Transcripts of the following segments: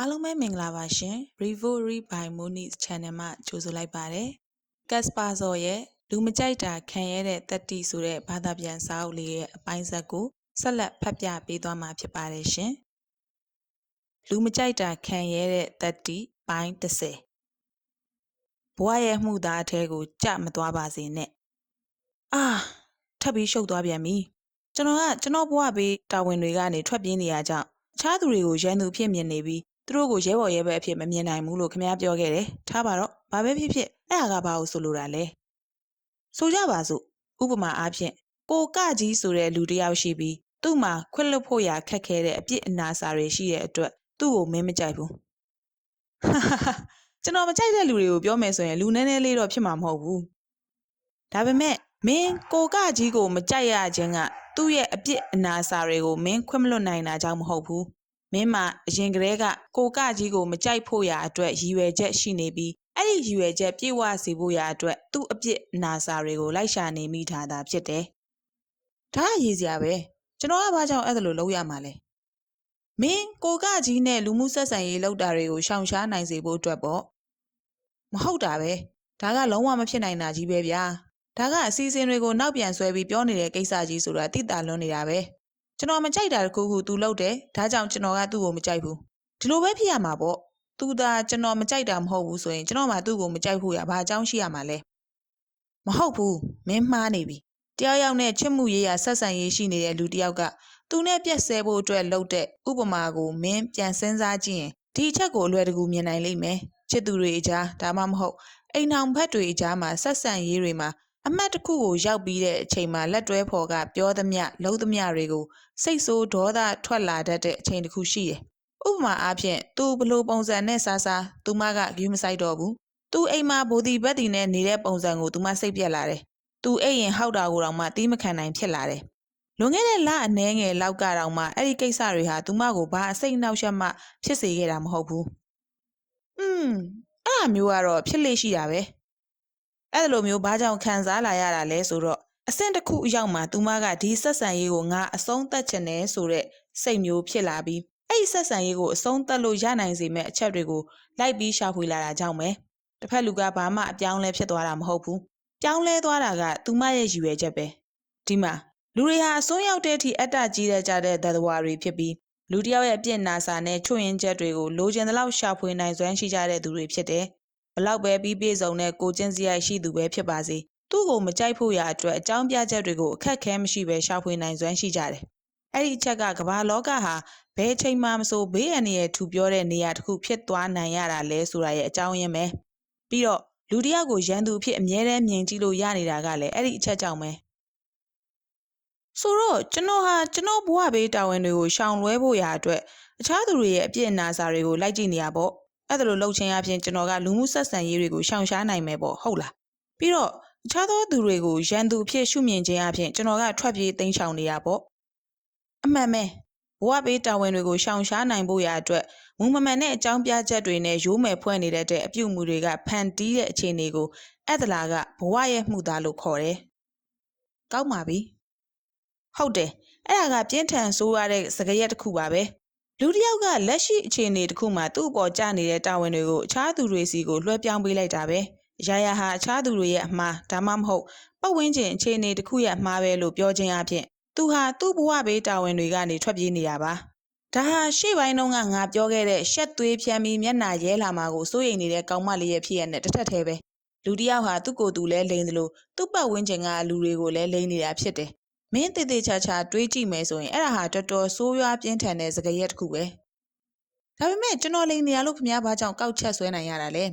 အားလုံးပဲမင်္ဂလာပါရှင် Revory by Moniz Channel မှာကြိုဆိုလိုက်ပါတယ်။ Caspar ဇော်ရဲ့လူမကြိုက်တာခံရတဲ့တတိဆိုတဲ့ဘာသာပြန်စာအုပ်လေးရဲ့အပိုင်းဆက်ကိုဆက်လက်ဖတ်ပြပေးသွားမှာဖြစ်ပါတယ်ရှင်။လူမကြိုက်တာခံရတဲ့တတိပိုင်း30ဘဝရဲ့မှုသားအထဲကိုကြမသွားပါစေနဲ့။အာထပ်ပြီးရှုပ်သွားပြန်ပြီ။ကျွန်တော်ကကျွန်တော်ဘဝဘေးတာဝန်တွေကနေထွက်ပြေးနေရကြောင်းအခြားသူတွေကိုရန်သူဖြစ်မြင်နေပြီး သူတို့ကိုရဲဘော်ရဲဘက်အဖြစ်မမြင်နိုင်ဘူးလို့ခင်ဗျားပြောခဲ့တယ်။ထားပါတော့ဘာပဲဖြစ်ဖြစ်အဲ့ဒါကဘာလို့ဆိုလိုတာလဲ။ဆိုကြပါစို့ဥပမာအားဖြင့်ကိုကကြီးဆိုတဲ့လူတစ်ယောက်ရှိပြီးသူ့မှာခွင့်လွတ်ဖို့ရာခက်ခဲတဲ့အပြစ်အနာစာတွေရှိတဲ့အတွက်သူ့ကိုမင်းမကြိုက်ဘူး။ဟာဟာဟာကျွန်တော်မကြိုက်တဲ့လူတွေကိုပြောမယ်ဆိုရင်လူနည်းနည်းလေးတော့ဖြစ်မှာမဟုတ်ဘူး။ဒါပေမဲ့မင်းကိုကကြီးကိုမကြိုက်ရခြင်းကသူ့ရဲ့အပြစ်အနာစာတွေကိုမင်းခွင့်မလွတ်နိုင်တာကြောင့်မဟုတ်ဘူး။ မင်းမှာအရင်ကတည်းကကိုကကြီးကိုမကြိုက်ဖို့ရာအတွက်ရည်ရွယ်ချက်ရှိနေပြီးအဲ့ဒီရည်ရွယ်ချက်ပြည့်ဝစေဖို့ရာအတွက်သူ့အပြစ်အနာစာတွေကိုလိုက်ရှာနေမိထားတာဖြစ်တယ်။ဒါကရည်စရာပဲကျွန်တော်ကဘာကြောင့်အဲ့ဒါလိုလုပ်ရမှာလဲ။မင်းကိုကကြီးနဲ့လူမှုဆက်ဆံရေးလုပ်တာတွေကိုရှောင်ရှားနိုင်စေဖို့အတွက်ပေါ့။မဟုတ်တာပဲ။ဒါကလုံးဝမဖြစ်နိုင်တာကြီးပဲဗျာ။ဒါကအစီအစဉ်တွေကိုနောက်ပြန်ဆွဲပြီးပြောနေတဲ့ကိစ္စကြီးဆိုတာတိတာလွန်းနေတာပဲ။ ကျွန်တော်မကြိုက်တာတခုခု तू လုပ်တယ်။ဒါကြောင့်ကျွန်တော်ကသူ့ကိုမကြိုက်ဘူး။ဒီလိုပဲဖြစ်ရမှာပေါ့။ तू သာကျွန်တော်မကြိုက်တာမဟုတ်ဘူးဆိုရင်ကျွန်တော်မှသူ့ကိုမကြိုက်ဖို့ရဘာအကြောင်းရှိရမှာလဲ။မဟုတ်ဘူး။မင်းမှားနေပြီ။တယောက်ယောက်နဲ့ချစ်မှုရေးရာဆက်ဆံရေးရှိနေတဲ့လူတစ်ယောက်ကသူနဲ့ပြက်ဆဲဖို့အတွက်လုပ်တဲ့ဥပမာကိုမင်းပြန်စဉ်းစားကြည့်ရင်ဒီအချက်ကိုအလွယ်တကူမြင်နိုင်လိမ့်မယ်။ချစ်သူတွေအကြားဒါမှမဟုတ်အိမ်အောင်ဘက်တွေအကြားမှာဆက်ဆံရေးတွေမှာ အမှတ်တစ်ခုကိုရောက်ပြီးတဲ့အချိန်မှာလက်တွဲဖော်ကပြောသမျှလုံးသမျှတွေကိုစိတ်ဆိုးဒေါသထွက်လာတတ်တဲ့အချိန်တစ်ခုရှိတယ်။ဥပမာအားဖြင့်သူဘလို့ပုံစံနဲ့စားစားသူမကဂယူးမဆိုင်တော့ဘူး။ तू အိမ်မှာဘိုဒီဘက်တီနဲ့နေတဲ့ပုံစံကိုသူမစိတ်ပြက်လာတယ်။ तू အိမ်ရင်ဟောက်တာကိုတောင်မှတီးမခံနိုင်ဖြစ်လာတယ်။လွန်ခဲ့တဲ့လအနည်းငယ်လောက်ကတော့မှအဲ့ဒီကိစ္စတွေဟာသူမကိုဘာအစိတ်အနှောက်အယှက်မှဖြစ်စေခဲ့တာမဟုတ်ဘူး။อืมအဲ့အမျိုးကတော့ဖြစ်လေရှိတာပဲ။ အဲ့လိုမျိုးဘာကြောင့်ခံစားလာရတာလဲဆိုတော့အဆင့်တစ်ခုအရောက်မှာသူမကဒီဆက်ဆံရေးကိုငါအဆုံးသတ်ချင်တယ်ဆိုတဲ့စိတ်မျိုးဖြစ်လာပြီးအဲ့ဒီဆက်ဆံရေးကိုအဆုံးသတ်လို့ရနိုင်စေမဲ့အချက်တွေကိုလိုက်ပြီးရှာဖွေလာတာကြောင့်ပဲတစ်ဖက်လူကဘာမှအပြောင်းလဲဖြစ်သွားတာမဟုတ်ဘူးပြောင်းလဲသွားတာကသူမရဲ့ရည်ရွယ်ချက်ပဲဒီမှာလူတွေဟာအစွန်းရောက်တဲ့အထိအတ္တကြီးတဲ့ကြတဲ့သတ္တဝါတွေဖြစ်ပြီးလူတစ်ယောက်ရဲ့အပြစ်နာစာနဲ့ချွတ်ရင်ချက်တွေကိုလိုချင်တဲ့လောက်ရှာဖွေနိုင်စွမ်းရှိကြတဲ့သူတွေဖြစ်တယ် ဘလောက်ပဲပြီးပြေဆုံးတဲ့ကိုချင်းစရိုက်ရှိသူပဲဖြစ်ပါစေသူ့ကိုမကြိုက်ဖို့ရာအတွက်အကြောင်းပြချက်တွေကိုအခက်ခဲမရှိပဲရှာဖွေနိုင်စွမ်းရှိကြတယ်အဲ့ဒီအချက်ကကမ္ဘာလောကဟာဘယ်ချိန်မှမဆိုဘေးအန္တရာယ်ထူပြောတဲ့နေရာတစ်ခုဖြစ်သွားနိုင်ရတာလဲဆိုတာရဲ့အကြောင်းရင်းပဲပြီးတော့လူတစ်ယောက်ကိုရန်သူအဖြစ်အမြဲတမ်းမြင်ကြည့်လို့ရနေတာကလည်းအဲ့ဒီအချက်ကြောင့်ပဲဆိုတော့ကျွန်တော်ဟာကျွန်တော်ဘဝဘေးတာဝန်တွေကိုရှောင်လွှဲဖို့ရာအတွက်အခြားသူတွေရဲ့အပြစ်အနာစာတွေကိုလိုက်ကြည့်နေရပေါ့ အဲ့ဒါလိုလှုပ်ချင်းအပြင်ကျွန်တော်ကလူမှုဆက်ဆံရေးတွေကိုရှောင်ရှားနိုင်မယ်ပေါ့ဟုတ်လားပြီးတော့အခြားသောသူတွေကိုရန်သူအဖြစ်ရှုမြင်ခြင်းအပြင်ကျွန်တော်ကထွက်ပြေးသိမ်းရှောင်နေရပေါ့အမှန်ပဲဘဝဘေးတာဝန်တွေကိုရှောင်ရှားနိုင်ဖို့ရာအတွက်မူမမှန်တဲ့အကြောင်းပြချက်တွေနဲ့ရိုးမယ်ဖွဲ့နေတဲ့အပြုအမူတွေကဖန်တီးတဲ့အခြေအနေကိုအဲ့ဒလာကဘဝရဲ့မှုသားလို့ခေါ်တယ်။ကောက်ပါပြီ။ဟုတ်တယ်။အဲ့ဒါကပြင်းထန်ဆိုးရတဲ့စကားရက်တစ်ခုပါပဲ။ လူတစ်ယောက်ကလက်ရှိအခြေအနေတစ်ခုမှာသူ့အပေါ်ကျနေတဲ့တာဝန်တွေကိုအခြားသူတွေစီကိုလွှဲပြောင်းပေးလိုက်တာပဲ။ရာရာဟာအခြားသူတွေရဲ့အမှားဒါမှမဟုတ်ပတ်ဝန်းကျင်အခြေအနေတစ်ခုရဲ့အမှားပဲလို့ပြောခြင်းအပြင်သူဟာသူ့ဘဝဘေးတာဝန်တွေကနေထွက်ပြေးနေတာပါဒါဟာရှေ့ပိုင်းတုန်းကငါပြောခဲ့တဲ့ရှက်သွေးဖြန်းပြီးမျက်နှာရဲလာမှာကိုစိုးရိမ်နေတဲ့ကောင်မလေးရဲ့ဖြစ်ရတဲ့တစ်ထက်သေးပဲလူတစ်ယောက်ဟာသူ့ကိုယ်သူလဲလိန်တယ်လို့သူ့ပတ်ဝန်းကျင်ကလူတွေကိုလည်းလိန်နေတာဖြစ်တယ် မင်းတည်တည်ချာချာတွေးကြည့်မယ်ဆိုရင်အဲ့ဒါဟာတော်တော်ဆိုးရွားပြင်းထန်တဲ့စကားရက်တစ်ခုပဲဒါပေမဲ့ကျွန်တော်လိန်နေရလို့ခင်ဗျားဘာကြောင့်ကောက်ချက်ဆွဲနိုင်ရတာလဲ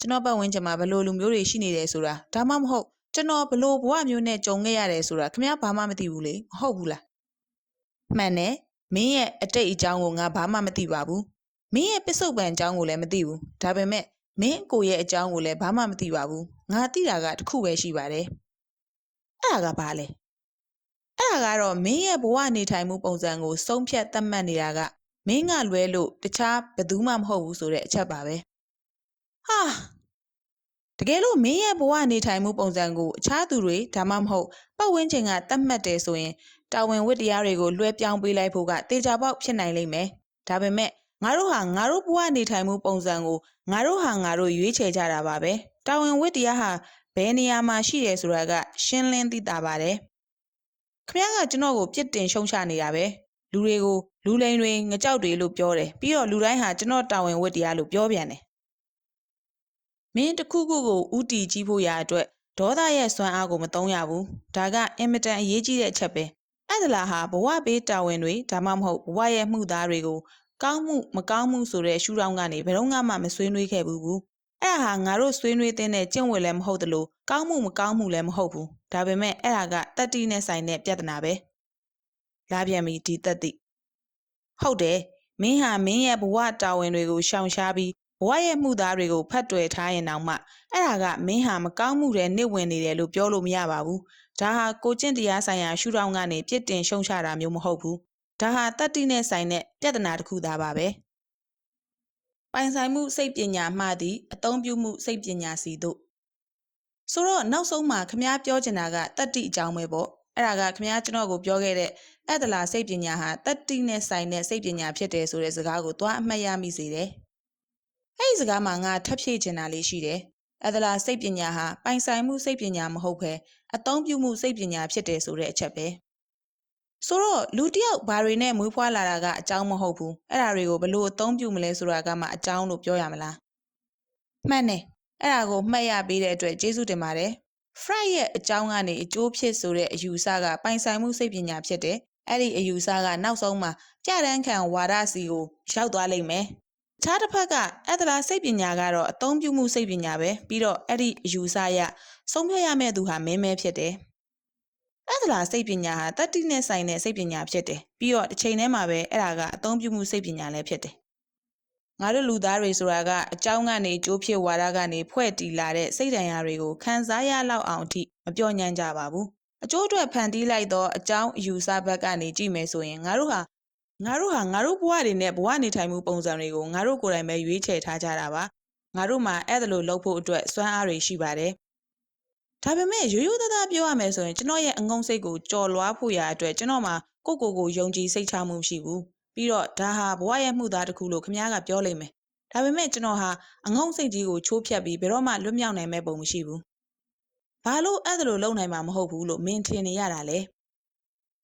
ကျွန်တော်ပတ်ဝန်းကျင်မှာဘလို့လူမျိုးတွေရှိနေတယ်ဆိုတာဒါမှမဟုတ်ကျွန်တော်ဘလို့ဘဝမျိုးနဲ့ကြုံခဲ့ရတယ်ဆိုတာခင်ဗျားဘာမှမသိဘူးလေမဟုတ်ဘူးလားမှန်တယ်မင်းရဲ့အတိတ်အကြောင်းကိုငါဘာမှမသိပါဘူးမင်းရဲ့ပစ္စုပန်အကြောင်းကိုလည်းမသိဘူးဒါပေမဲ့မင်းကိုရဲ့အကြောင်းကိုလည်းဘာမှမသိပါဘူးငါသိတာကတစ်ခုပဲရှိပါတယ်အဲ့ဒါကဘာလဲ အဲ့ဒါကတော့မင်းရဲ့ဘဝနေထိုင်မှုပုံစံကိုဆုံးဖြတ်သတ်မှတ်နေတာကမင်းကလွဲလို့တခြားဘယ်သူမှမဟုတ်ဘူးဆိုတဲ့အချက်ပါပဲဟာတကယ်လို့မင်းရဲ့ဘဝနေထိုင်မှုပုံစံကိုအခြားသူတွေဒါမှမဟုတ်ပတ်ဝန်းကျင်ကတတ်မှတ်တယ်ဆိုရင်တာဝန်ဝတ္တရားတွေကိုလွှဲပြောင်းပေးလိုက်ဖို့ကတေချာပေါက်ဖြစ်နိုင်လိမ့်မယ်။ဒါပေမဲ့ငါတို့ဟာငါတို့ဘဝနေထိုင်မှုပုံစံကိုငါတို့ဟာငါတို့ရွေးချယ်ကြတာပါပဲတာဝန်ဝတ္တရားဟာဘယ်နေရာမှာရှိတယ်ဆိုတာကရှင်းလင်းသိတာပါတယ် ခမရကကျွန်တော်ကိုပြစ်တင်ရှုံချနေတာပဲလူတွေကိုလူလိန်တွေငကြောက်တွေလို့ပြောတယ်ပြီးတော့လူတိုင်းဟာကျွန်တော်တာဝန်ဝတ္တရားလို့ပြောပြန်တယ်မင်းတစ်ခုခုကိုဥတီကြီးဖို့ရာအတွက်ဒေါသရဲ့စွမ်းအားကိုမသုံးရဘူးဒါကအင်မတန်အရေးကြီးတဲ့အချက်ပဲအဲ့ဒါလားဟာဘဝဘေးတာဝန်တွေဒါမှမဟုတ်ဘဝရဲ့မှုသားတွေကိုကောင်းမှုမကောင်းမှုဆိုတဲ့ရှုထောင့်ကနေဘယ်တော့မှမဆွေးနွေးခဲ့ဘူးဘူး အဲ့ဒါဟာငါတို့ဆွေးနွေးတဲ့ကျင့်ဝတ်လည်းမဟုတ်သလိုကောင်းမှုမကောင်းမှုလည်းမဟုတ်ဘူးဒါပေမဲ့အဲ့ဒါကတတိနဲ့ဆိုင်တဲ့ပြဿနာပဲလာပြန်ပြီဒီတတိဟုတ်တယ်မင်းဟာမင်းရဲ့ဘဝတာဝန်တွေကိုရှောင်ရှားပြီးဘဝရဲ့မှုသားတွေကိုဖတ်တွယ်ထားရင်တောင်မှအဲ့ဒါကမင်းဟာမကောင်းမှုတွေနှိမ့်ဝင်နေတယ်လို့ပြောလို့မရပါဘူးဒါဟာကိုကျင့်တရားဆိုင်ရာရှုထောင့်ကနေပြစ်တင်ရှုံချတာမျိုးမဟုတ်ဘူးဒါဟာတတ္တိနဲ့ဆိုင်တဲ့ပြဿနာတစ်ခုသားပါပဲ ပိုင်ဆိုင်မှုစိတ်ပညာမှသည်အသုံးပြုမှုစိတ်ပညာစီတို့ဆိုတော့နောက်ဆုံးမှာခမားပြောချင်တာကတတ္တိအကြောင်းပဲပေါ့အဲ့ဒါကခမားကျွန်တော်ကိုပြောခဲ့တဲ့အဲ့ဒလာစိတ်ပညာဟာတတ္တိနဲ့ဆိုင်တဲ့စိတ်ပညာဖြစ်တယ်ဆိုတဲ့စကားကိုသွားအမှတ်ရမိစေတယ်အဲ့ဒီစကားမှာငါထပ်ဖြည့်ချင်တာလေးရှိတယ်အဲ့ဒလာစိတ်ပညာဟာပိုင်ဆိုင်မှုစိတ်ပညာမဟုတ်ဘဲအသုံးပြုမှုစိတ်ပညာဖြစ်တယ်ဆိုတဲ့အချက်ပဲ ဆိုတော့လူတယောက်ဘာတွေနဲ့မွေးဖွားလာတာကအကြောင်းမဟုတ်ဘူးအဲ့ဒါတွေကိုဘလို့အသုံးပြုမလဲဆိုတာကမှအကြောင်းလို့ပြောရမလားမှန်တယ်အဲ့ဒါကိုမှတ်ရပေးတဲ့အတွက်ကျေးဇူးတင်ပါတယ် Fry ရဲ့အကြောင်းကနေအကျိုးဖြစ်ဆိုတဲ့အယူဆကပိုင်ဆိုင်မှုစိတ်ပညာဖြစ်တယ်အဲ့ဒီအယူဆကနောက်ဆုံးမှာကြတန်းခံဝါဒစီကိုရောက်သွားလိမ့်မယ်ခြားတစ်ဖက်ကအဲ့ဒလားစိတ်ပညာကတော့အသုံးပြုမှုစိတ်ပညာပဲပြီးတော့အဲ့ဒီအယူဆရဆုံးဖြတ်ရမယ့်သူဟာမင်းမဲဖြစ်တယ် အဲ့ဒါလားစိတ်ပညာဟာတတိနဲ့ဆိုင်တဲ့စိတ်ပညာဖြစ်တယ်ပြီးတော့တစ်ချိန်တည်းမှာပဲအဲ့ဒါကအသုံးပြုမှုစိတ်ပညာလည်းဖြစ်တယ်ငါတို့လူသားတွေဆိုတာကအကြောင်းကနေကြိုးဖြစ်ဝါဒကနေဖွဲ့တီလာတဲ့စိတ်ဒဏ်ရာတွေကိုခံစားရလောက်အောင်အထိမပြောညံ့ကြပါဘူးအကျိုးအတွက်ဖန်တီးလိုက်တော့အကြောင်းအယူဆဘက်ကနေကြည့်မယ်ဆိုရင်ငါတို့ဟာငါတို့ဟာငါတို့ဘဝတွေနဲ့ဘဝနေထိုင်မှုပုံစံတွေကိုငါတို့ကိုယ်တိုင်ပဲရွေးချယ်ထားကြတာပါငါတို့မှာအဲ့ဒါလိုလုပ်ဖို့အတွက်စွမ်းအားတွေရှိပါတယ် ဒါပေမဲ့ရိုးရိုးသားသားပြောရမယ်ဆိုရင်ကျွန်တော်ရဲ့အငုံစိတ်ကိုကြော်လွားဖို့ရအတွက်ကျွန်တော်မှာကိုကိုကိုယုံကြည်စိတ်ချမှုရှိဘူးပြီးတော့ဒါဟာဘဝရဲ့မှုသားတစ်ခုလို့ခမ ्या ကပြောလိမ့်မယ်ဒါပေမဲ့ကျွန်တော်ဟာအငုံစိတ်ကြီးကိုချိုးဖြတ်ပြီးဘယ်တော့မှလွတ်မြောက်နိုင်မဲ့ပုံမရှိဘူးဘာလို့အဲ့ဒါလိုလုပ်နိုင်မှာမဟုတ်ဘူးလို့မင်းထင်နေရတာလဲခ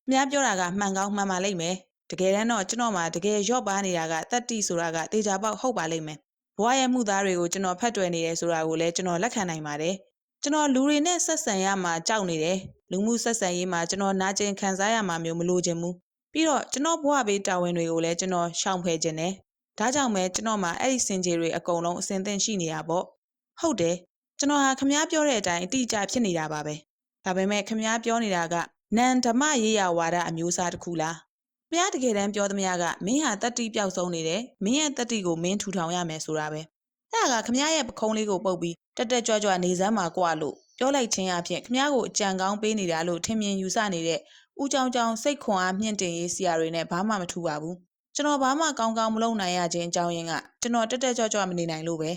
မ ्या ပြောတာကမှန်ကောင်းမှန်ပါလိမ့်မယ်တကယ်တမ်းတော့ကျွန်တော်မှာတကယ်ရော့ပါနေတာကတတ္တိဆိုတာကတေချာပေါက်ဟုတ်ပါလိမ့်မယ်ဘဝရဲ့မှုသားတွေကိုကျွန်တော်ဖတ်တွယ်နေတယ်ဆိုတာကိုလည်းကျွန်တော်လက်ခံနိုင်ပါတယ် ကျွန်တော်လူတွေနဲ့ဆက်ဆံရမှာကြောက်နေတယ်လူမှုဆက်ဆံရေးမှာကျွန်တော်နာကျင်ခံစားရမှာမျိုးမလိုချင်ဘူးပြီးတော့ကျွန်တော်ဘဝဘေးတာဝန်တွေကိုလည်းကျွန်တော်ရှောင်ဖယ်ခြင်းတယ်ဒါကြောင့်ပဲကျွန်တော်မှာအဲ့ဒီစင်ကြေတွေအကုန်လုံးအစင်သင့်ရှိနေတာပေါ့ဟုတ်တယ်ကျွန်တော်ဟာခမားပြောတဲ့အတိုင်းအတိအကျဖြစ်နေတာပါပဲဒါပေမဲ့ခမားပြောနေတာကနန်ဓမ္မရေးရဝါဒအမျိုးအစားတစ်ခုလားဘုရားတကယ်တမ်းပြောသမျှကမင်းဟာတတ္တိပျောက်ဆုံးနေတယ်မင်းရဲ့တတ္တိကိုမင်းထူထောင်ရမယ်ဆိုတာပဲ အဲ့ဒါကခမရဲ့ပခုံးလေးကိုပုတ်ပြီးတက်တက်ကြွကြွနေစမ်းမှာကွာလို့ပြောလိုက်ခြင်းအဖြစ်ခမကိုအကြံကောင်းပေးနေတာလို့ထင်မြင်ယူဆနေတဲ့ဦးကြောင်ကြောင်စိတ်ခွန်အားမြင့်တင်ရေးဆရာတွေနဲ့ဘာမှမထူပါဘူးကျွန်တော်ဘာမှကောင်းကောင်းမလုပ်နိုင်ရခြင်းအကြောင်းရင်းကကျွန်တော်တက်တက်ကြွကြွမနေနိုင်လို့ပဲ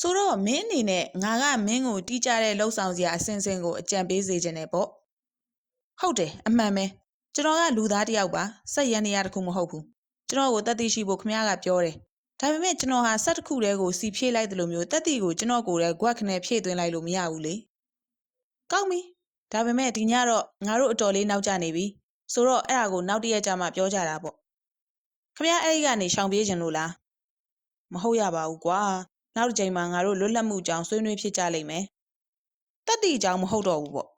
ဆိုတော့မင်းအနေနဲ့ငါကမင်းကိုတီးကြတဲ့လှုပ်ဆောင်စရာအစင်စင်ကိုအကြံပေးစေခြင်းနဲ့ပေါ့ဟုတ်တယ်အမှန်ပဲကျွန်တော်ကလူသားတစ်ယောက်ပါစက်ရန်နေရတခုမဟုတ်ဘူးကျွန်တော်ကိုတတ်သိရှိဖို့ခမကပြောတယ် ဒါပေမဲ့ကျွန်တော်ဟာဆက်တစ်ခုတည်းကိုစီဖြည့်လိုက်တယ်လို့မျိုးတက်တီကိုကျွန်တော်ကိုယ်တည်း guac နဲ့ဖြည့်သွင်းလိုက်လို့မရဘူးလေကောင်းပြီဒါပေမဲ့ဒီညတော့ငါတို့အတော်လေးနောက်ကျနေပြီဆိုတော့အဲ့ဒါကိုနောက်တရက်ကြာမှပြောကြတာပေါ့ခမအဲ့ဒီကနေရှောင်ပြေးခြင်းလို့လားမဟုတ်ရပါဘူးကွာနောက်တစ်ချိန်မှာငါတို့လွတ်လပ်မှုကြောင်းဆွေးနွေးဖြစ်ကြလိမ့်မယ်တက်တီကြောင်းမဟုတ်တော့ဘူးပေါ့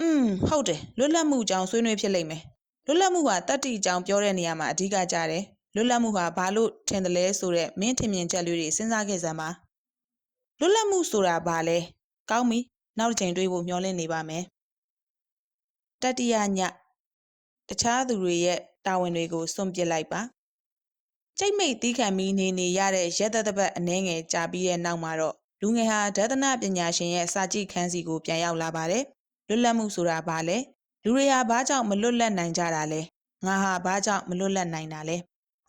อืมဟုတ်တယ်လွတ်လပ်မှုကြောင်းဆွေးနွေးဖြစ်လိမ့်မယ်လွတ်လပ်မှုကတက်တီကြောင်းပြောတဲ့နေရာမှာအဓိကကြတယ် လွတ်လပ်မှုဟာဘာလို့ထင်တယ်လဲဆိုတော့မင်းထင်မြင်ချက်လေးတွေစဉ်းစားခဲ့စမ်းပါလွတ်လပ်မှုဆိုတာဘာလဲကောင်းပြီနောက်တစ်ချိန်တွေးဖို့မျှော်လင့်နေပါမယ်တတိယညတခြားသူတွေရဲ့တာဝန်တွေကိုစွန့်ပစ်လိုက်ပါကျိတ်မိတ်တီးခံပြီးနေနေရတဲ့ရက်သက်သက်အနှဲငယ်ကြာပြီးတဲ့နောက်မှာတော့လူငယ်ဟာဒသနပညာရှင်ရဲ့စာကြည့်ခန်းစီကိုပြန်ရောက်လာပါတယ်လွတ်လပ်မှုဆိုတာဘာလဲလူတွေဟာဘာကြောင့်မလွတ်လပ်နိုင်ကြတာလဲငါဟာဘာကြောင့်မလွတ်လပ်နိုင်တာလဲ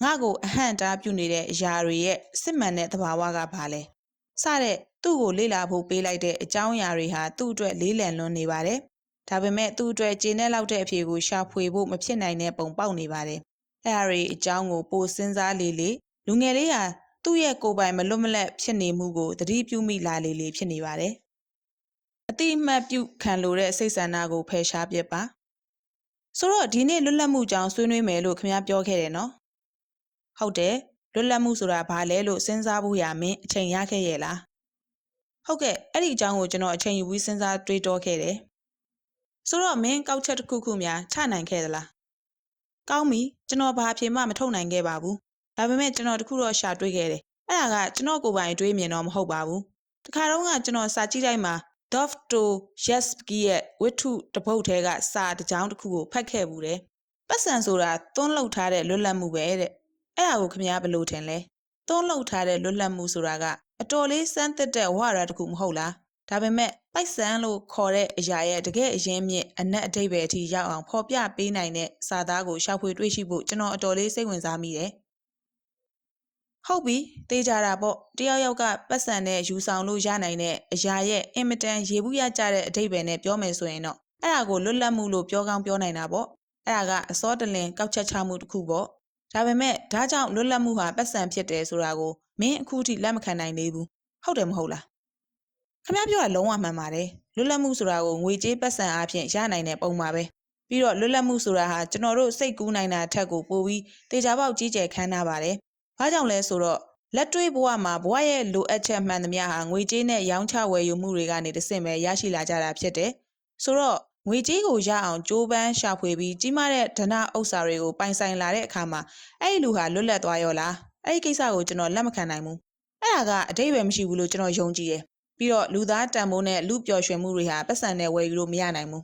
ငါ့ကိုအဟန့်တားပြုနေတဲ့အရာတွေရဲ့စစ်မှန်တဲ့သဘာဝကဘာလဲစတဲ့သူ့ကိုလေ့လာဖို့ပေးလိုက်တဲ့အကြောင်းအရာတွေဟာသူ့အတွက်လေးလံလွန်းနေပါတယ်ဒါပေမဲ့သူ့အတွက်ကျေနပ်လောက်တဲ့အဖြေကိုရှာဖွေဖို့မဖြစ်နိုင်တဲ့ပုံပေါက်နေပါတယ်အဲ့အရာတွေအကြောင်းကိုပိုစဉ်းစားလေလေလူငယ်လေးဟာသူ့ရဲ့ကိုယ်ပိုင်မလွတ်မလပ်ဖြစ်နေမှုကိုသတိပြုမိလာလေလေဖြစ်နေပါတယ်အတိအမှတ်ပြုခံလိုတဲ့စိတ်ဆန္ဒကိုဖယ်ရှားပြစ်ပါဆိုတော့ဒီနေ့လွတ်လပ်မှုကြောင်းဆွေးနွေးမယ်လို့ခင်ဗျားပြောခဲ့တယ်နော် ဟုတ်တယ်လွတ်လပ်မှုဆိုတာဘာလဲလို့စဉ်းစားဖို့ရမင်းအချိန်ရခဲ့ရဲ့လားဟုတ်ကဲ့အဲ့ဒီအကြောင်းကိုကျွန်တော်အချိန်ယူပြီးစဉ်းစားတွေးတောခဲ့တယ်ဆိုတော့မင်းကောက်ချက်တစ်ခုခုများချနိုင်ခဲ့သလားကောင်းပြီကျွန်တော်ဘာအဖြေမှမထုတ်နိုင်ခဲ့ပါဘူးဒါပေမဲ့ကျွန်တော်တခုတော့ရှာတွေ့ခဲ့တယ်အဲ့ဒါကကျွန်တော်ကိုယ်ပိုင်အတွေးမြင်တော့မဟုတ်ပါဘူးတခါတော့ကကျွန်တော်စာကြည့်လိုက်မှာ Dostoevsky ရဲ့ဝိထုတစ်ပုဒ်ထဲကစာတစ်ကြောင်းတစ်ခုကိုဖတ်ခဲ့ဘူးတယ်ပတ်စံဆိုတာသွန်းလှုပ်ထားတဲ့လွတ်လပ်မှုပဲတဲ့ အဲ့ဒါကိုခင်ဗျားဘယ်လိုထင်လဲသွန်းလှုပ်ထားတဲ့လွတ်လပ်မှုဆိုတာကအတော်လေးစမ်းသစ်တဲ့ဝါရတစ်ခုမဟုတ်လားဒါပေမဲ့ပိုက်ဆံလို့ခေါ်တဲ့အရာရဲ့တကယ်အရင်းမြစ်အနက်အတိတ်ပဲအထိရောက်အောင်ဖော်ပြပေးနိုင်တဲ့စာသားကိုရှာဖွေတွေ့ရှိဖို့ကျွန်တော်အတော်လေးစိတ်ဝင်စားမိတယ်ဟုတ်ပြီတေးကြတာပေါ့တယောက်ယောက်ကပတ်စံနဲ့ယူဆောင်လို့ရနိုင်တဲ့အရာရဲ့အင်မတန်ရေဘူးရကြတဲ့အတိတ်ပဲနဲ့ပြောမယ်ဆိုရင်တော့အဲ့ဒါကိုလွတ်လပ်မှုလို့ပြောကောင်းပြောနိုင်တာပေါ့အဲ့ဒါကအစောတလင်ကောက်ချက်ချမှုတစ်ခုပေါ့ ဒါပေမဲ့ဒါကြောင့်လွတ်လပ်မှုဟာပတ်စံဖြစ်တယ်ဆိုတာကိုမင်းအခုထိလက်မခံနိုင်သေးဘူးဟုတ်တယ်မဟုတ်လားခမပြောတာလုံးဝမှန်ပါတယ်လွတ်လပ်မှုဆိုတာကိုငွေကြေးပတ်စံအားဖြင့်ရနိုင်တဲ့ပုံပါပဲပြီးတော့လွတ်လပ်မှုဆိုတာဟာကျွန်တော်တို့စိတ်ကူးနိုင်တာထက်ကိုပိုပြီးတေချာပေါက်ကြီးကျယ်ခမ်းနားပါတယ်ဘာကြောင့်လဲဆိုတော့လက်တွေ့ဘဝမှာဘဝရဲ့လိုအပ်ချက်မှန်သမျှဟာငွေကြေးနဲ့ရောင်းချဝယ်ယူမှုတွေကနေတဆင့်ပဲရရှိလာကြတာဖြစ်တယ်ဆိုတော့ ငွေကြေးကိုရအောင်ကြိုးပမ်းရှာဖွေပြီးကြီးမားတဲ့ဒဏဥစ္စာတွေကိုပိုင်ဆိုင်လာတဲ့အခါမှာအဲ့ဒီလူဟာလွတ်လပ်သွားရောလားအဲ့ဒီကိစ္စကိုကျွန်တော်လက်မခံနိုင်ဘူးအဲ့ဒါကအတိတ်ပဲမရှိဘူးလို့ကျွန်တော်ယုံကြည်တယ်ပြီးတော့လူသားတန်ဖိုးနဲ့လူပျော်ရွှင်မှုတွေဟာပတ်စံနဲ့ဝယ်ယူလို့မရနိုင်ဘူး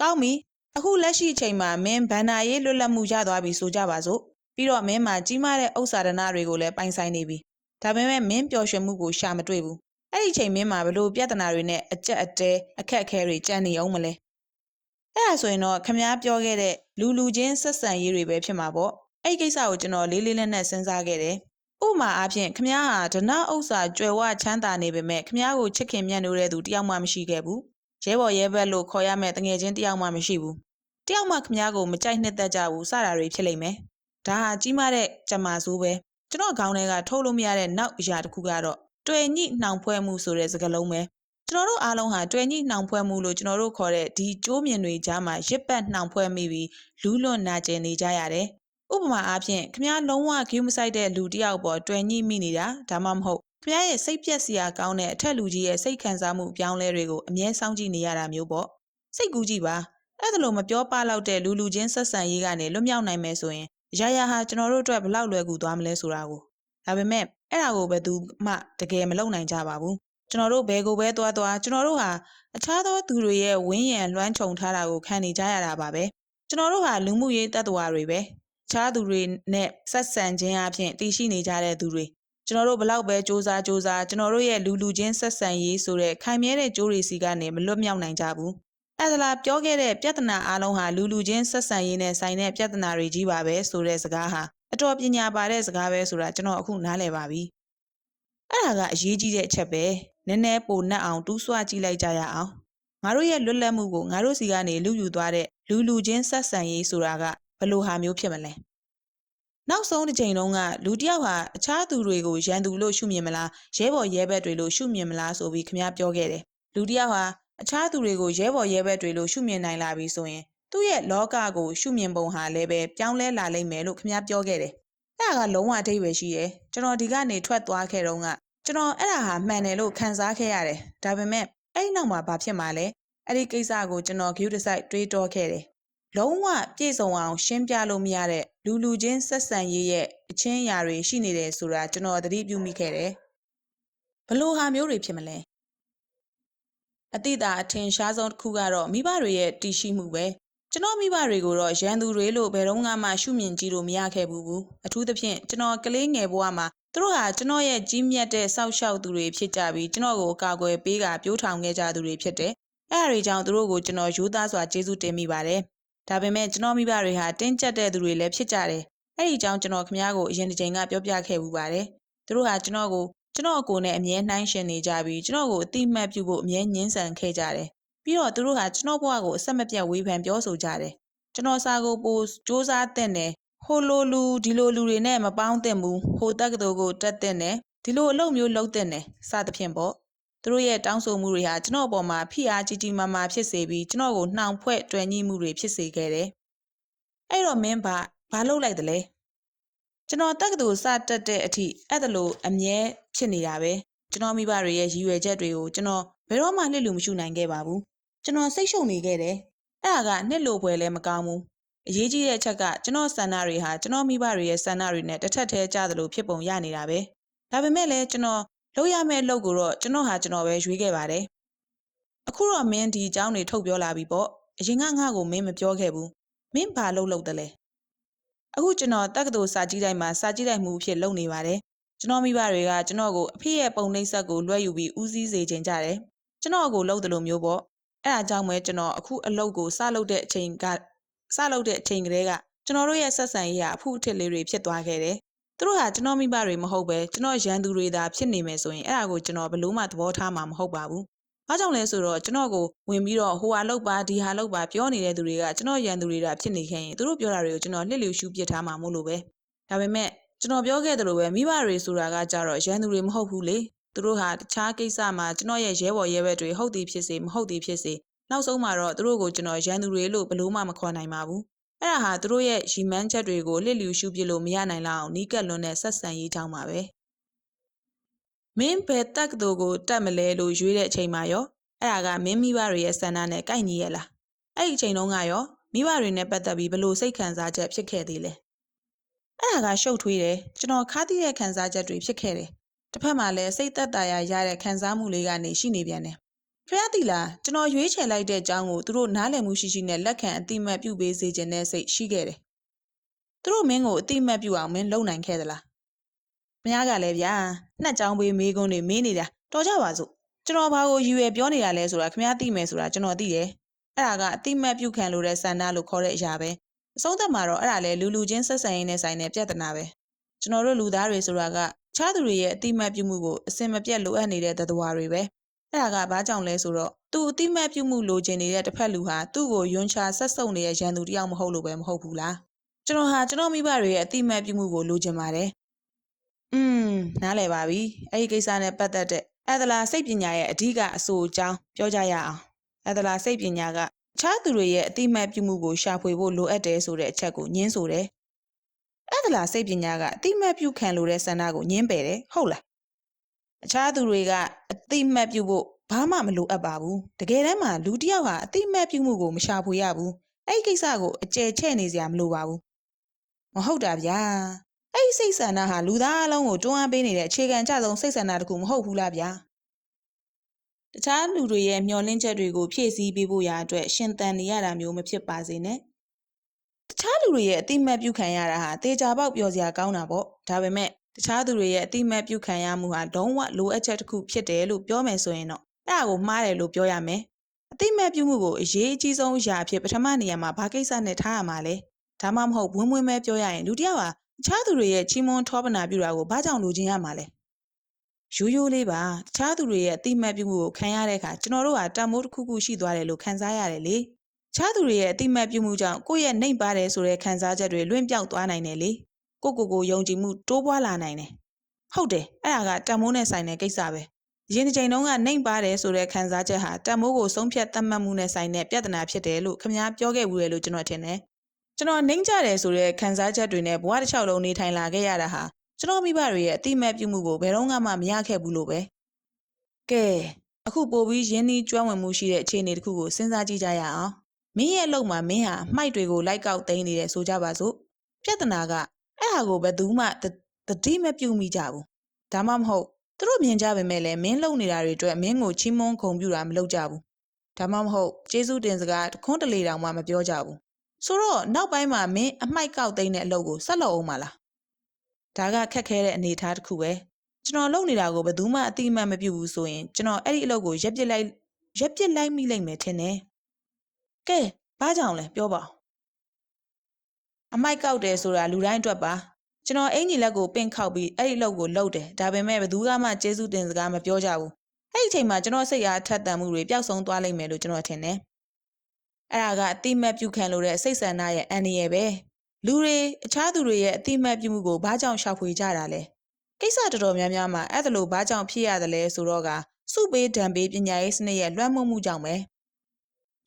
ကောင်းပြီအခုလက်ရှိအချိန်မှာမင်းဗန္နာရေးလွတ်လပ်မှုရသွားပြီဆိုကြပါစို့ပြီးတော့မင်းမှာကြီးမားတဲ့ဥစ္စာဒနာတွေကိုလည်းပိုင်ဆိုင်နေပြီဒါပေမဲ့မင်းပျော်ရွှင်မှုကိုရှာမတွေ့ဘူး အဲ့ဒီချိန်မင်းမှာဘလို့ပြဿနာတွေနဲ့အကြက်အတဲအခက်အခဲတွေကြံ့နေအောင်မလဲအဲ့ဒါဆိုရင်တော့ခမားပြောခဲ့တဲ့လူလူချင်းဆက်ဆံရေးတွေပဲဖြစ်မှာပေါ့အဲ့ဒီကိစ္စကိုကျွန်တော်လေးလေးနက်နက်စဉ်းစားခဲ့တယ်ဥပမာအားဖြင့်ခမားဟာဒနာဥစ္စာကြွယ်ဝချမ်းသာနေပေမဲ့ခမားကိုချစ်ခင်မြတ်နိုးတဲ့သူတယောက်မှမရှိခဲ့ဘူးရဲဘော်ရဲဘက်လို့ခေါ်ရမယ့်တငယ်ချင်းတယောက်မှမရှိဘူးတယောက်မှခမားကိုမကြိုက်နှစ်သက်ကြဘူးစတာတွေဖြစ်လိမ့်မယ်ဒါဟာကြီးမားတဲ့ကြမာဆိုးပဲကျွန်တော်ခေါင်းထဲကထုတ်လို့မရတဲ့နောက်အရာတစ်ခုကတော့ တွေ့ညိနှောင်ဖွဲ့မှုဆိုတဲ့စကားလုံးပဲကျွန်တော်တို့အားလုံးဟာတွေ့ညိနှောင်ဖွဲ့မှုလို့ကျွန်တော်တို့ခေါ်တဲ့ဒီကျိုးမြင်တွေကြားမှာရစ်ပတ်နှောင်ဖွဲ့မိပြီးလူးလွန်နာကျင်နေကြရတယ်ဥပမာအားဖြင့်ခမားလုံးဝဂိူးမဆိုင်တဲ့လူတစ်ယောက်ပေါ်တွေ့ညိမိနေတာဒါမှမဟုတ်ခမားရဲ့စိတ်ပြက်စရာကောင်းတဲ့အထက်လူကြီးရဲ့စိတ်ခံစားမှုအပြောင်းလဲတွေကိုအမြဲစောင့်ကြည့်နေရတာမျိုးပေါ့စိတ်ကူးကြည့်ပါအဲ့ဒါလို့မပြောပလောက်တဲ့လူလူချင်းဆက်ဆံရေးကနေလွတ်မြောက်နိုင်မယ်ဆိုရင်ရရဟာကျွန်တော်တို့အတွက်ဘလောက်လွယ်ကူသွားမလဲဆိုတာကိုဒါပေမဲ့ အဲ့ဒါကိုဘယ်သူမှတကယ်မလုပ်နိုင်ကြပါဘူးကျွန်တော်တို့ဘယ်ကိုပဲသွားသွားကျွန်တော်တို့ဟာအခြားသောသူတွေရဲ့ဝင်းရံလွှမ်းခြုံထားတာကိုခံနေကြရတာပါပဲကျွန်တော်တို့ဟာလူမှုရေးတ attva တွေပဲအခြားသူတွေနဲ့ဆက်ဆံခြင်းအပြင်တည်ရှိနေကြတဲ့သူတွေကျွန်တော်တို့ဘလောက်ပဲစ조사စ조사ကျွန်တော်တို့ရဲ့လူလူချင်းဆက်ဆံရေးဆိုတဲ့ခိုင်မြဲတဲ့ကြိုးတွေစီကနေမလွတ်မြောက်နိုင်ကြဘူးအဲ့ဒါလားပြောခဲ့တဲ့ပြဿနာအလုံးဟာလူလူချင်းဆက်ဆံရေးနဲ့ဆိုင်တဲ့ပြဿနာတွေကြီးပါပဲဆိုတဲ့စကားဟာ အတော်ပညာပါတဲ့စကားပဲဆိုတာကျွန်တော်အခုနားလည်ပါပြီအဲ့ဒါကအရေးကြီးတဲ့အချက်ပဲနည်းနည်းပိုနှက်အောင်တူးဆွကြည့်လိုက်ကြရအောင်ငါတို့ရဲ့လွတ်လပ်မှုကိုငါတို့စီကနေလူယူသွားတဲ့လူလူချင်းဆက်ဆံရေးဆိုတာကဘလို့ဟာမျိုးဖြစ်မလဲနောက်ဆုံးတစ်ချိန်လုံးကလူတယောက်ဟာအခြားသူတွေကိုရန်သူလို့ရှုမြင်မလားရဲဘော်ရဲဘက်တွေလို့ရှုမြင်မလားဆိုပြီးခင်ဗျားပြောခဲ့တယ်လူတယောက်ဟာအခြားသူတွေကိုရဲဘော်ရဲဘက်တွေလို့ရှုမြင်နိုင်လာပြီဆိုရင် သူ့ရဲ့လောကကိုရှုမြင်ပုံဟာလည်းပဲပြောင်းလဲလာလိမ့်မယ်လို့ခင်ဗျားပြောခဲ့တယ်။အဲ့ဒါကလုံးဝအထိပ္ပယ်ရှိတယ်။ကျွန်တော်ဒီကနေထွက်သွားခဲ့တော့ကကျွန်တော်အဲ့ဒါဟာမှန်တယ်လို့ခံစားခဲ့ရတယ်။ဒါပေမဲ့အဲ့ဒီနောက်မှာဘာဖြစ်မှာလဲ။အဲ့ဒီကိစ္စကိုကျွန်တော် view decide တွေးတောခဲ့တယ်။လုံးဝပြည့်စုံအောင်ရှင်းပြလို့မရတဲ့လူလူချင်းဆက်ဆံရေးရဲ့အချင်းအရာတွေရှိနေတယ်ဆိုတာကျွန်တော်သတိပြုမိခဲ့တယ်။ဘလို့ဟာမျိုးတွေဖြစ်မလဲအတိတာအထင်ရှားဆုံးတစ်ခုကတော့မိဘတွေရဲ့တည်ရှိမှုပဲ ကျွန်တော်မိဘတွေကိုတော့ရန်သူတွေလို့ဘယ်တော့မှရှုမြင်ကြည့်လို့မရခဲ့ဘူးဘူးအထူးသဖြင့်ကျွန်တော်ကလေးငယ်ဘဝမှာသူတို့ဟာကျွန်တော်ရဲ့ကြီးမြတ်တဲ့စောက်ရှောက်သူတွေဖြစ်ကြပြီးကျွန်တော်ကိုကာကွယ်ပေးကပြိုးထောင်ခဲ့ကြသူတွေဖြစ်တယ်အဲ့အရာတွေကြောင့်သူတို့ကိုကျွန်တော်ယူသားစွာကျေးဇူးတင်မိပါတယ်ဒါပေမဲ့ကျွန်တော်မိဘတွေဟာတင်းကျပ်တဲ့သူတွေလည်းဖြစ်ကြတယ်အဲ့ဒီအကြောင်းကျွန်တော်ခင်ဗျားကိုအရင်တစ်ချိန်ကပြောပြခဲ့ဘူးပါတယ်သူတို့ဟာကျွန်တော်ကိုကျွန်တော်ကိုနဲ့အမြဲနှိုင်းရှင်နေကြပြီးကျွန်တော်ကိုအတိမတ်ပြုဖို့အမြဲညှင်းဆန်ခဲ့ကြတယ် ပြီးတော့သူတို့ဟာကျွန်တော်ဘဝကိုအဆက်မပြတ်ဝေဖန်ပြောဆိုကြတယ်ကျွန်တော်စာကိုပိုစ조사တဲ့တယ်ဟိုလိုလူဒီလိုလူတွေနဲ့မပေါင်းသင့်ဘူးဟိုတက်ကတော်ကိုတက်တဲ့နဲ့ဒီလိုအလုပ်မျိုးလုပ်တဲ့နဲ့စသဖြင့်ပေါ့သူတို့ရဲ့တောင်းဆိုမှုတွေဟာကျွန်တော်အပေါ်မှာဖိအားကြီးကြီးမားမားဖြစ်စေပြီးကျွန်တော်ကိုနှောင်ဖွဲ့တွယ်ညှိမှုတွေဖြစ်စေခဲ့တယ်အဲ့တော့မင်းဘာဘာလုပ်လိုက်တယ်လဲကျွန်တော်တက်ကတော်စတက်တဲ့အထိအဲ့ဒါလိုအမြဲဖြစ်နေတာပဲ ကျွန်တော်မိဘတွေရဲ့ရည်ရွယ်ချက်တွေကိုကျွန်တော်ဘယ်တော့မှလှစ်လို့မရှုနိုင်ခဲ့ပါဘူးကျွန်တော်စိတ်ရှုံနေခဲ့တယ်အဲ့ဒါကနှစ်လိုပွဲလည်းမကောင်းဘူးအရေးကြီးတဲ့အချက်ကကျွန်တော်ဆန္ဒတွေဟာကျွန်တော်မိဘတွေရဲ့ဆန္ဒတွေနဲ့တစ်ထပ်တည်းကြသလိုဖြစ်ပုံရနေတာပဲဒါပေမဲ့လည်းကျွန်တော်လုပ်ရမယ့်အလုပ်ကိုတော့ကျွန်တော်ဟာကျွန်တော်ပဲရွေးခဲ့ပါတယ်အခုတော့မင်းဒီအကြောင်းတွေထုတ်ပြောလာပြီပေါ့အရင်ကငါ့ကိုမင်းမပြောခဲ့ဘူးမင်းဘာလုပ်လုပ်တယ်လဲအခုကျွန်တော်တက္ကသိုလ်စာကြည့်တိုင်းမှာစာကြည့်တိုင်းမှုအဖြစ်လုပ်နေပါတယ် ကျွန်တော်မိဘတွေကကျွန်တော်ကိုအဖေရဲ့ပုံနှိပ်ဆက်ကိုလွှဲယူပြီးဦးစီးစေခြင်းကြတယ်ကျွန်တော်ကိုလုပ်တယ်လို့မျိုးပေါ့အဲ့ဒါကြောင့်ပဲကျွန်တော်အခုအလုပ်ကိုစလုပ်တဲ့အချိန်ကစလုပ်တဲ့အချိန်ကလေးကကျွန်တော်တို့ရဲ့ဆက်ဆံရေးဟာအဖုအထစ်လေးတွေဖြစ်သွားခဲ့တယ်။သူတို့ဟာကျွန်တော်မိဘတွေမဟုတ်ပဲကျွန်တော်ရန်သူတွေသာဖြစ်နေမယ်ဆိုရင်အဲ့ဒါကိုကျွန်တော်ဘယ်လို့မှသဘောထားမှာမဟုတ်ပါဘူး။ဘာကြောင့်လဲဆိုတော့ကျွန်တော်ကိုဝင်ပြီးတော့ဟိုဟာလောက်ပါဒီဟာလောက်ပါပြောနေတဲ့သူတွေကကျွန်တော်ရန်သူတွေသာဖြစ်နေခဲ့ရင်သူတို့ပြောတာတွေကိုကျွန်တော်လှစ်လျူရှုပစ်ထားမှာမို့လို့ပဲ။ဒါပေမဲ့ ကျွန်တော်ပြောခဲ့သလိုပဲမိဘတွေဆိုတာကကြတော့ရန်သူတွေမဟုတ်ဘူးလေ။သူတို့ဟာတခြားကိစ္စမှာကျွန်တော်ရဲ့ရဲဘော်ရဲဘက်တွေဟုတ်သည်ဖြစ်စေမဟုတ်သည်ဖြစ်စေနောက်ဆုံးမှာတော့သူတို့ကိုကျွန်တော်ရန်သူတွေလို့ဘယ်လို့မှမခေါ်နိုင်ပါဘူး။အဲ့ဒါဟာသူတို့ရဲ့ရီမန်းချက်တွေကိုလှစ်လျူရှုပြလို့မရနိုင်လောက်အောင်နီးကပ်လွန်းတဲ့ဆက်ဆံရေးကြောင့်ပါပဲ။မင်းဘယ်တက်တို့ကိုတတ်မလဲလို့ရွေးတဲ့အချိန်မှာရောအဲ့ဒါကမင်းမိဘတွေရဲ့ဆန္ဒနဲ့ကိုက်ညီရဲ့လား။အဲ့ဒီအချိန်တုန်းကရောမိဘတွေနဲ့ပတ်သက်ပြီးဘလို့စိတ်ခံစားချက်ဖြစ်ခဲ့သေးလဲ။ အဲ့ဒါကရှုပ်ထွေးတယ်ကျွန်တော်ခါးသီးတဲ့ခံစားချက်တွေဖြစ်ခဲ့တယ်။တစ်ဖက်မှာလည်းစိတ်သက်သာရာရတဲ့ခံစားမှုလေးကနေရှိနေပြန်တယ်ဖះတီလာကျွန်တော်ရွေးချယ်လိုက်တဲ့အကြောင်းကိုသူတို့နားလည်မှုရှိရှိနဲ့လက်ခံအတိမတ်ပြုပေးစေခြင်းနဲ့စိတ်ရှိခဲ့တယ်။သူတို့မင်းကိုအတိမတ်ပြုအောင်မင်းလုပ်နိုင်ခဲ့သလား။မင်းကလည်းဗျာနှစ်ကြောင်ပေးမေးခွန်းတွေမင်းနေတာတော်ကြပါစို့ကျွန်တော်ဘာကိုယူရပြောနေတာလဲဆိုတာခမည်းသိမယ်ဆိုတာကျွန်တော်သိတယ်။အဲ့ဒါကအတိမတ်ပြုခံလို့တဲ့ဆန္ဒလို့ခေါ်တဲ့အရာပဲ။ အဆုံးသတ်မှာတော့အဲ့ဒါလဲလူလူချင်းဆက်ဆံရေးနဲ့ဆိုင်တဲ့ပြဿနာပဲ။ကျွန်တော်တို့လူသားတွေဆိုတာကခြားသူတွေရဲ့အတိမတ်ပြုမှုကိုအစင်မပြတ်လိုအပ်နေတဲ့သတ္တဝါတွေပဲ။အဲ့ဒါကဘာကြောင့်လဲဆိုတော့သူအတိမတ်ပြုမှုလိုချင်နေတဲ့တစ်ဖက်လူဟာသူ့ကိုယွန်းချဆက်ဆုပ်နေတဲ့ရန်သူတယောက်မဟုတ်လို့ပဲမဟုတ်ဘူးလားကျွန်တော်ဟာကျွန်တော်မိဘတွေရဲ့အတိမတ်ပြုမှုကိုလိုချင်ပါတယ်อืมနားလည်ပါပြီအဲ့ဒီကိစ္စနဲ့ပတ်သက်တဲ့အဒလာစိတ်ပညာရဲ့အဓိကအဆိုအကြောင်းပြောကြရအောင်အဒလာစိတ်ပညာက ခြားသူတွေရဲ့အတိမတ်ပြုမှုကိုရှာဖွေဖို့လိုအပ်တယ်ဆိုတဲ့အချက်ကိုညင်းဆိုတယ်အဲ့ဒါလားစိတ်ပညာကအတိမတ်ပြုခံလို့တဲ့ဆန္ဒကိုညင်းပယ်တယ်ဟုတ်လားအခြားသူတွေကအတိမတ်ပြုဖို့ဘာမှမလိုအပ်ပါဘူးတကယ်တမ်းမှာလူတစ်ယောက်ဟာအတိမတ်ပြုမှုကိုမရှာဖွေရဘူးအဲ့ဒီကိစ္စကိုအကျယ်ချဲ့နေစရာမလိုပါဘူးမဟုတ်တာဗျာအဲ့ဒီစိတ်ဆန္ဒဟာလူသားအလုံးကိုတွန်းအားပေးနေတဲ့အခြေခံကြဆုံးစိတ်ဆန္ဒတခုမဟုတ်ဘူးလားဗျာ တခြားလူတွေရဲ့မျှော်လင့်ချက်တွေကိုဖြည့်ဆည်းပေးဖို့ရာအတွက်ရှင်သန်နေရတာမျိုးမဖြစ်ပါစေနဲ့တခြားလူတွေရဲ့အတိမတ်ပြုခံရတာဟာတေချာပေါက်ပြောစရာကောင်းတာပေါ့ဒါပေမဲ့တခြားသူတွေရဲ့အတိမတ်ပြုခံရမှုဟာလုံးဝလိုအပ်ချက်တစ်ခုဖြစ်တယ်လို့ပြောမယ်ဆိုရင်တော့အဲ့ဒါကိုမှားတယ်လို့ပြောရမယ်အတိမတ်ပြုမှုကိုအရေးအကြီးဆုံးအရာအဖြစ်ပထမနေရာမှာဘာကိစ္စနဲ့ထားရမှာလဲဒါမှမဟုတ်ဝင်းဝင်းပဲပြောရရင်လူတစ်ယောက်ဟာတခြားသူတွေရဲ့ချီးမွမ်းထောပနာပြုတာကိုဘာကြောင့်လိုချင်ရမှာလဲ ရိုးရိုးလေးပါတခြားသူတွေရဲ့အတိမတ်ပြုမှုကိုခံရတဲ့အခါကျွန်တော်တို့ဟာတန်မိုးတစ်ခုခုရှိသွားတယ်လို့ခံစားရတယ်လေတခြားသူတွေရဲ့အတိမတ်ပြုမှုကြောင့်ကိုယ့်ရဲ့နှိမ်ပါတယ်ဆိုတဲ့ခံစားချက်တွေလွင့်ပြောက်သွားနိုင်တယ်လေကိုကိုကိုယုံကြည်မှုတိုးပွားလာနိုင်တယ်ဟုတ်တယ်အဲ့ဒါကတန်မိုးနဲ့ဆိုင်တဲ့ကိစ္စပဲရင်းတစ်ချိန်တုန်းကနှိမ်ပါတယ်ဆိုတဲ့ခံစားချက်ဟာတန်မိုးကိုဆုံးဖြတ်သတ်မှတ်မှုနဲ့ဆိုင်တဲ့ပြဿနာဖြစ်တယ်လို့ခင်ဗျားပြောခဲ့ဘူးလေလို့ကျွန်တော်ထင်တယ်ကျွန်တော်နှိမ်ကြတယ်ဆိုတဲ့ခံစားချက်တွေနဲ့ဘဝတစ်လျှောက်လုံးနေထိုင်လာခဲ့ရတာဟာ ကျွန်တော်မိဘတွေရဲ့အတိမတ်ပြုမှုကိုဘယ်တော့မှမရခဲ့ဘူးလို့ပဲကဲအခုပို့ပြီးရင်းနှီးကျွမ်းဝင်မှုရှိတဲ့အခြေအနေတစ်ခုကိုစဉ်းစားကြည့်ကြရအောင်မင်းရဲ့အလုပ်မှာမင်းဟာမှိုက်တွေကိုလိုက်ကောက်သိမ်းနေတယ်ဆိုကြပါစို့ပြဿနာကအဲ့ဟာကိုဘယ်သူမှတတိမပြုမိကြဘူးဒါမှမဟုတ်သူတို့မြင်ကြပေမဲ့လည်းမင်းလုံနေတာတွေအတွက်မင်းကိုချီးမွမ်းခုံပြတာမလုပ်ကြဘူးဒါမှမဟုတ်ကျေးဇူးတင်စကားတခွန်းတလေတောင်မှမပြောကြဘူးဆိုတော့နောက်ပိုင်းမှာမင်းအမိုက်ကောက်သိမ်းတဲ့အလုပ်ကိုဆက်လုပ်အောင်မလား ဒါကခက်ခဲတဲ့အနေအထားတစ်ခုပဲကျွန်တော်လုပ်နေတာကိုဘယ်သူမှအတိအမှတ်မပြုဘူးဆိုရင်ကျွန်တော်အဲ့ဒီအလုပ်ကိုရက်ပစ်လိုက်ရက်ပစ်လိုက်မိလိမ့်မယ်ထင်တယ်ကဲဘာကြောင့်လဲပြောပါဦးအမိုက်ကောက်တယ်ဆိုတာလူတိုင်းအတွက်ပါကျွန်တော်အင်ကြီးလက်ကိုပင့်ခောက်ပြီးအဲ့ဒီအလုပ်ကိုလုပ်တယ်ဒါပေမဲ့ဘယ်သူမှကျေးဇူးတင်စကားမပြောကြဘူးအဲ့ဒီအချိန်မှာကျွန်တော်စိတ်အားထက်သန်မှုတွေပျောက်ဆုံးသွားလိမ့်မယ်လို့ကျွန်တော်ထင်တယ်အဲ့ဒါကအတိမတ်ပြုခံလို့တဲ့စိတ်ဆန္ဒရဲ့အန္တရာယ်ပဲ လူတွေအခြားသူတွေရဲ့အတိအမှတ်ပြုမှုကိုဘာကြောင့်ရှာဖွေကြတာလဲကိစ္စတော်တော်များများမှာအဲ့ဒါလို့ဘာကြောင့်ဖြစ်ရတယ်လဲဆိုတော့ကစုပေးဒံပေးပညာရေးစနစ်ရဲ့လွှမ်းမိုးမှုကြောင့်ပဲ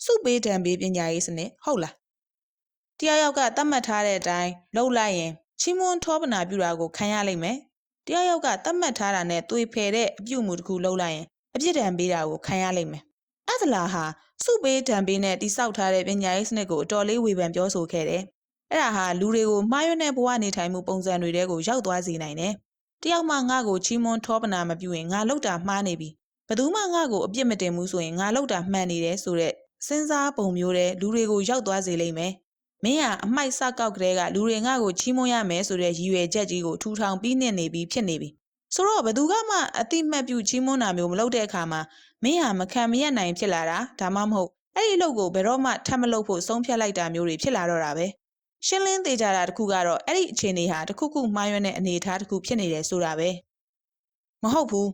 စုပေးဒံပေးပညာရေးစနစ်ဟုတ်လားတယောက်ယောက်ကသတ်မှတ်ထားတဲ့အတိုင်းလှုပ်လိုက်ရင်ချီးမွမ်းထောပနာပြုတာကိုခံရလိမ့်မယ်တယောက်ယောက်ကသတ်မှတ်ထားတာနဲ့သွေဖယ်တဲ့အပြုမှုတစ်ခုလှုပ်လိုက်ရင်အပြစ်ဒဏ်ပေးတာကိုခံရလိမ့်မယ်အဲ့ဒါလားဟာစုပေးဒံပေးနဲ့တိဆောက်ထားတဲ့ပညာရေးစနစ်ကိုအတော်လေးဝေဖန်ပြောဆိုခဲ့တယ် အဲ့ဒါဟာလူတွေကိုမှားယွင်းတဲ့ဘဝနေထိုင်မှုပုံစံတွေတဲကိုရောက်သွားစေနိုင်တယ်တယောက်မှငါ့ကိုချီးမွမ်းထောပနာမပြုရင်ငါလောက်တာမှားနေပြီဘယ်သူမှငါ့ကိုအပြစ်မတင်ဘူးဆိုရင်ငါလောက်တာမှန်နေတယ်ဆိုတော့စဉ်းစားပုံမျိုးတဲ့လူတွေကိုရောက်သွားစေလိမ့်မယ်မင်းဟာအမိုက်စကောက်ကလေးကလူတွေငါ့ကိုချီးမွမ်းရမယ်ဆိုတဲ့ရည်ရွယ်ချက်ကြီးကိုထူထောင်ပြီးနေနေပြီးဖြစ်နေပြီဆိုတော့ဘယ်သူကမှအတိမတ်ပြုချီးမွမ်းတာမျိုးမလုပ်တဲ့အခါမှာမင်းဟာမခံမရနိုင်ဖြစ်လာတာဒါမှမဟုတ်အဲ့ဒီအလုပ်ကိုဘယ်တော့မှထပ်မလုပ်ဖို့ဆုံးဖြတ်လိုက်တာမျိုးတွေဖြစ်လာတော့တာပဲ ရှင်းလင်းသေးကြတာတခုကတော့အဲ့ဒီအခြေအနေဟာတခုခုမှားယွင်းတဲ့အနေအထားတခုဖြစ်နေတယ်ဆိုတာပဲမဟုတ်ဘူး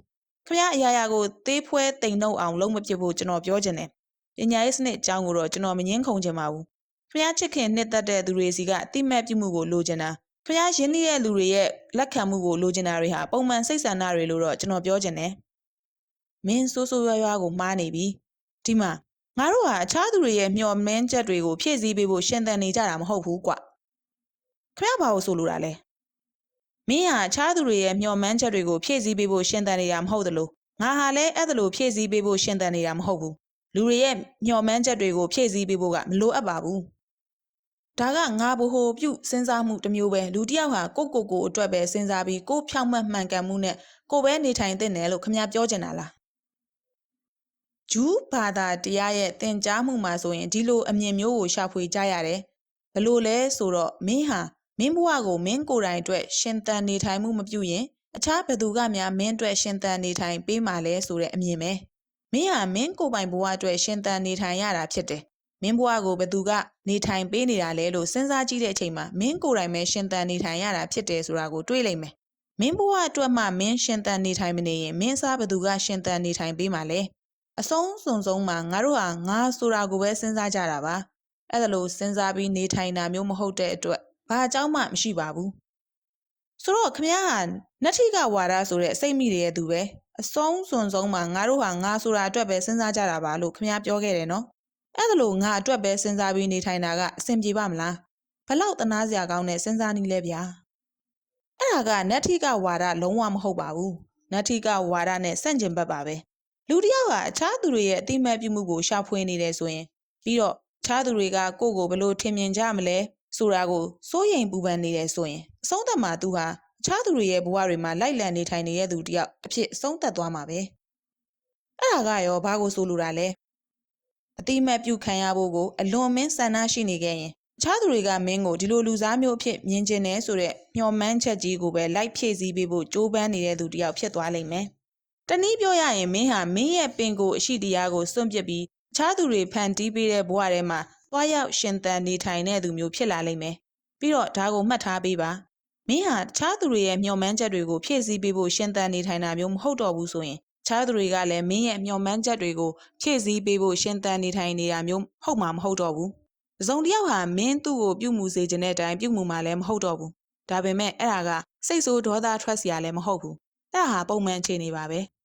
ခမရအရာရာကိုသေးဖွဲတိမ်နှုတ်အောင်လုံးမပြစ်ဖို့ကျွန်တော်ပြောချင်တယ်ပညာရေးစနစ်အကြောင်းကိုတော့ကျွန်တော်မငင်းခုန်ချင်ပါဘူးခမရချစ်ခင်နှစ်သက်တဲ့သူတွေစီကအတိမတ်ပြုမှုကိုလိုချင်တာခမရရင်းနှီးတဲ့လူတွေရဲ့လက်ခံမှုကိုလိုချင်တာတွေဟာပုံမှန်စိတ်ဆန္ဒတွေလို့တော့ကျွန်တော်ပြောချင်တယ်မင်းဆိုးဆိုးရွားရွားကိုမှားနေပြီဒီမှာ ငါတို့ဟာအခြားသူတွေရဲ့မျှော်မှန်းချက်တွေကိုဖြည့်ဆည်းပေးဖို့ရှင်သန်နေကြတာမဟုတ်ဘူးကွခမရဘာကိုဆိုလိုတာလဲမင်းဟာအခြားသူတွေရဲ့မျှော်မှန်းချက်တွေကိုဖြည့်ဆည်းပေးဖို့ရှင်သန်နေတာမဟုတ်သလိုငါဟာလည်းအဲ့ဒါလိုဖြည့်ဆည်းပေးဖို့ရှင်သန်နေတာမဟုတ်ဘူးလူတွေရဲ့မျှော်မှန်းချက်တွေကိုဖြည့်ဆည်းပေးဖို့ကမလိုအပ်ပါဘူးဒါကငါဘို့ပြုစဉ်းစားမှုတစ်မျိုးပဲလူတစ်ယောက်ဟာကိုယ့်ကိုယ်ကိုအတွက်ပဲစဉ်းစားပြီးကိုယ်ဖြောင့်မတ်မှန်ကန်မှုနဲ့ကိုယ်ပဲနေထိုင်သင့်တယ်လို့ခမပြောချင်တာလား ဂျူးဘာသာတရားရဲ့သင်ကြားမှုမှာဆိုရင်ဒီလိုအမြင်မျိုးကိုရှာဖွေကြရတယ်ဘလို့လဲဆိုတော့မင်းဟာမင်းဘဝကိုမင်းကိုယ်တိုင်အတွက်ရှင်သန်နေထိုင်မှုမပြုရင်အခြားဘယ်သူကများမင်းအတွက်ရှင်သန်နေထိုင်ပေးမှလဲဆိုတဲ့အမြင်ပဲမင်းဟာမင်းကိုယ်ပိုင်ဘဝအတွက်ရှင်သန်နေထိုင်ရတာဖြစ်တယ်မင်းဘဝကိုဘယ်သူကနေထိုင်ပေးနေတာလဲလို့စဉ်းစားကြည့်တဲ့အချိန်မှာမင်းကိုယ်တိုင်ပဲရှင်သန်နေထိုင်ရတာဖြစ်တယ်ဆိုတာကိုတွေးလိုက်မယ်မင်းဘဝအတွက်မှမင်းရှင်သန်နေထိုင်မနေရင်မင်းစားဘယ်သူကရှင်သန်နေထိုင်ပေးမှာလဲ အဆုံးစုံဆုံးမှာငါတို့ဟာငါဆိုတာကိုပဲစဉ်းစားကြတာပါအဲ့ဒါလို့စဉ်းစားပြီးနေထိုင်တာမျိုးမဟုတ်တဲ့အတွက်ဘာအကြောင်းမှမရှိပါဘူးဆိုတော့ခမရဟာနတ္ထိကဝါဒဆိုတဲ့အစိတ်မိတွေရဲ့သူပဲအဆုံးစွန်ဆုံးမှာငါတို့ဟာငါဆိုတာအတွက်ပဲစဉ်းစားကြတာပါလို့ခမရပြောခဲ့တယ်နော်အဲ့ဒါလို့ငါအတွက်ပဲစဉ်းစားပြီးနေထိုင်တာကအဆင်ပြေပါမလားဘလောက်တနာစရာကောင်းတဲ့စဉ်းစားနည်းလဲဗျာအဲ့ဒါကနတ္ထိကဝါဒလုံးဝမဟုတ်ပါဘူးနတ္ထိကဝါဒနဲ့ဆန့်ကျင်ဘက်ပါပဲ လူတစ်ယောက်ဟာအခြားသူတွေရဲ့အတိမတ်ပြုမှုကိုရှာဖွေနေတယ်ဆိုရင်ပြီးတော့အခြားသူတွေကကိုယ့်ကိုဘယ်လိုထင်မြင်ကြမလဲဆိုတာကိုစိုးရိမ်ပူပန်နေတယ်ဆိုရင်အဆုံးသတ်မှာသူဟာအခြားသူတွေရဲ့ဘဝတွေမှာလိုက်လံနေထိုင်နေတဲ့သူတယောက်အဖြစ်အဆုံးသတ်သွားမှာပဲအဲ့ဒါကရောဘာကိုဆိုလိုတာလဲအတိမတ်ပြုခံရဖို့ကိုအလွန်မင်းဆန္ဒရှိနေခဲ့ရင်အခြားသူတွေကမင်းကိုဒီလိုလူစားမျိုးအဖြစ်မြင်ကျင်နေဆိုတဲ့မျှော်မှန်းချက်ကြီးကိုပဲလိုက်ဖြည့်ဆည်းပေးဖို့ကြိုးပမ်းနေတဲ့သူတယောက်ဖြစ်သွားလိမ့်မယ် တနည်းပြောရရင်မင်းဟာမင်းရဲ့ပင်ကိုအရှိတရားကိုစွန့်ပစ်ပြီးအခြားသူတွေဖန်တီးပေးတဲ့ဘဝထဲမှာသွားရောက်ရှင်သန်နေထိုင်တဲ့သူမျိုးဖြစ်လာလိမ့်မယ်။ပြီးတော့ဒါကိုမှတ်ထားပေးပါ။မင်းဟာအခြားသူတွေရဲ့မျှော်မှန်းချက်တွေကိုဖြည့်ဆည်းပေးဖို့ရှင်သန်နေထိုင်တာမျိုးမဟုတ်တော့ဘူးဆိုရင်အခြားသူတွေကလည်းမင်းရဲ့မျှော်မှန်းချက်တွေကိုဖြည့်ဆည်းပေးဖို့ရှင်သန်နေထိုင်နေတာမျိုးဟုတ်မှာမဟုတ်တော့ဘူး။ဇုံတယောက်ဟာမင်းသူ့ကိုပြုမှုစေခြင်းတဲ့အတိုင်းပြုမှုမှလည်းမဟုတ်တော့ဘူး။ဒါပေမဲ့အဲ့ဒါကစိတ်ဆိုးဒေါသထွက်စရာလည်းမဟုတ်ဘူး။အဲ့ဒါဟာပုံမှန်အခြေအနေပါပဲ။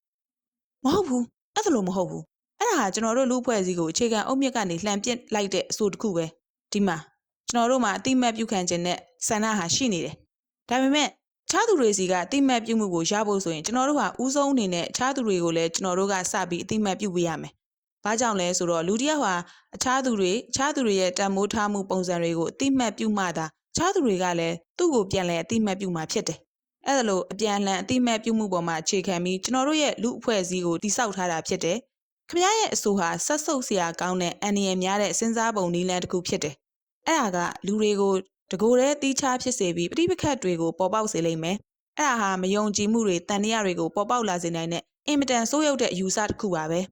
မဟုတ်ဘူး။အဲ့ဒါလို့မဟုတ်ဘူးအဲ့ဒါဟာကျွန်တော်တို့လူဖွဲ့စည်းကိုအခြေခံအုတ်မြစ်ကနေလှန်ပစ်လိုက်တဲ့အဆိုတစ်ခုပဲဒီမှာကျွန်တော်တို့မှာအတိမတ်ပြုခံခြင်းနဲ့ဆန္ဒဟာရှိနေတယ်ဒါပေမဲ့ခြားသူတွေစီကအတိမတ်ပြုမှုကိုရဖို့ဆိုရင်ကျွန်တော်တို့ဟာဥဆုံးအနေနဲ့အခြားသူတွေကိုလည်းကျွန်တော်တို့ကစပြီးအတိမတ်ပြုပေးရမယ်။ဘာကြောင့်လဲဆိုတော့လူတစ်ယောက်ဟာအခြားသူတွေအခြားသူတွေရဲ့တန်မိုးထားမှုပုံစံတွေကိုအတိမတ်ပြုမှသာအခြားသူတွေကလည်းသူ့ကိုပြန်လဲအတိမတ်ပြုမှဖြစ်တယ်။ အဲ့ဒါလို့အပြန်အလှန်အတိမတ်ပြုမှုပေါ်မှာအခြေခံပြီးကျွန်တော်တို့ရဲ့လူအဖွဲ့အစည်းကိုတိစောက်ထားတာဖြစ်တယ်။ခမရရဲ့အဆိုဟာဆက်ဆုပ်စရာကောင်းတဲ့အန္တရာယ်များတဲ့စဉ်းစားပုံနည်းလမ်းတစ်ခုဖြစ်တယ်။အဲ့ဒါကလူတွေကိုတကိုယ်တည်းတီးခြားဖြစ်စေပြီးပြိပခတ်တွေကိုပေါ်ပေါက်စေလိမ့်မယ်။အဲ့ဒါဟာမယုံကြည်မှုတွေတန်တရားတွေကိုပေါ်ပေါက်လာစေနိုင်တဲ့အင်မတန်ဆိုးရုပ်တဲ့အယူဆတစ်ခုပါပဲ။